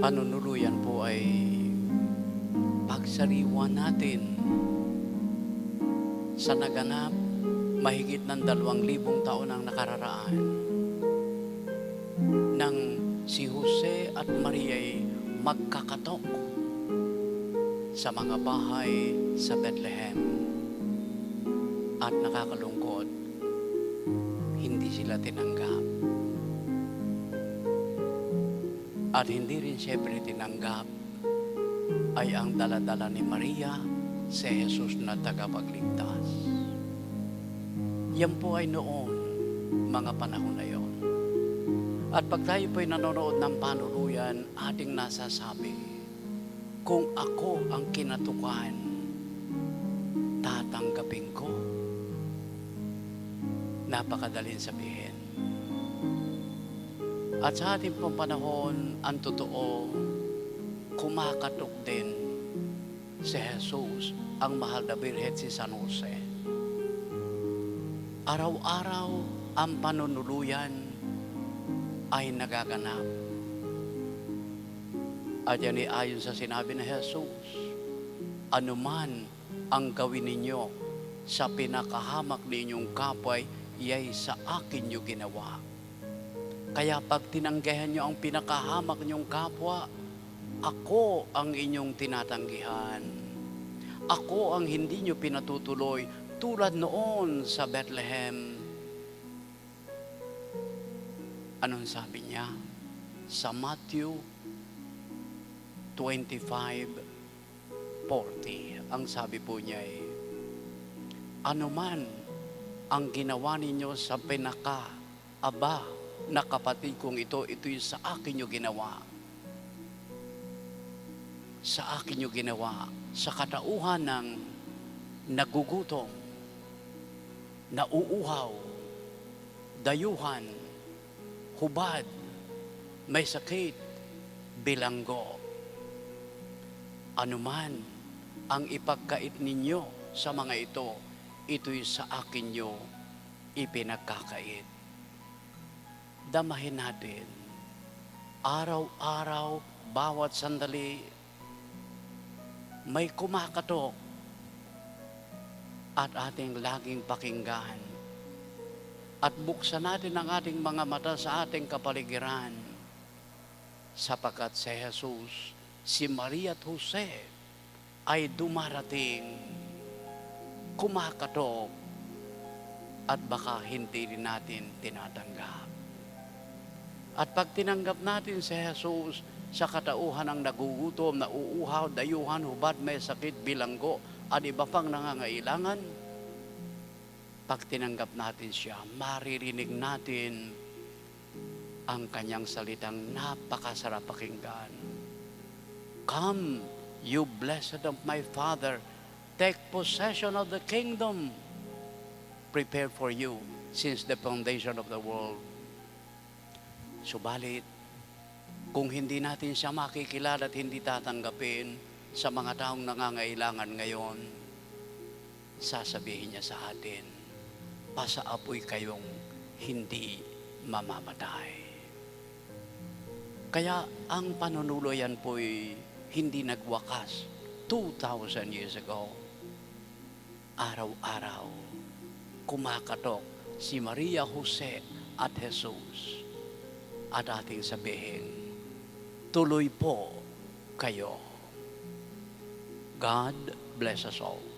Panunuluyan po ay pagsariwa natin sa naganap mahigit ng dalawang libong taon ang nakararaan nang si Jose at Maria ay magkakatok sa mga bahay sa Bethlehem. At nakakalungkot hindi sila tinanggap at hindi rin siyempre tinanggap ay ang daladala ni Maria si Jesus na tagapagligtas. Yan po ay noon, mga panahon na yon. At pag tayo po'y nanonood ng panuluyan, ating nasasabi, kung ako ang kinatukan, tatanggapin ko. Napakadaling sabihin. At sa ating pong panahon, ang totoo, kumakatok din si Jesus, ang mahal na birhen si San Jose. Araw-araw, ang panunuluyan ay nagaganap. At yan ay ayon sa sinabi ni Jesus, anuman ang gawin ninyo sa pinakahamak ninyong kapwa, yay sa akin nyo ginawa. Kaya pag tinanggihan nyo ang pinakahamak nyong kapwa, ako ang inyong tinatanggihan. Ako ang hindi nyo pinatutuloy tulad noon sa Bethlehem. Anong sabi niya? Sa Matthew 25:40, ang sabi po niya ay, Ano man ang ginawa ninyo sa pinaka, aba, na kapatid kong ito, ito'y sa akin nyo ginawa. Sa akin nyo ginawa, sa katauhan ng nagugutom, nauuhaw, dayuhan, hubad, may sakit, bilanggo. Anuman ang ipagkait ninyo sa mga ito, ito'y sa akin nyo ipinagkakait. Damahin natin, araw-araw, bawat sandali, may kumakatok at ating laging pakinggan. At buksan natin ang ating mga mata sa ating kapaligiran sapagkat si Jesus, si Maria at Jose ay dumarating, kumakatok, at baka hindi rin natin tinatanggap. At pag tinanggap natin si Jesus sa katauhan ng nagugutom, nauuhaw, dayuhan, hubad, may sakit, bilanggo, at iba pang nangangailangan, pag tinanggap natin siya, maririnig natin ang kanyang salitang napakasarap pakinggan. Come, you blessed of my Father, take possession of the kingdom prepared for you since the foundation of the world. Subalit, kung hindi natin siya makikilala at hindi tatanggapin sa mga taong nangangailangan ngayon, sasabihin niya sa atin, pasaapoy kayong hindi mamamatay. Kaya ang panunuluyan po'y hindi nagwakas 2,000 years ago. Araw-araw, kumakatok si Maria Jose at Jesus. At ating sabihin, tuloy po kayo. God bless us all.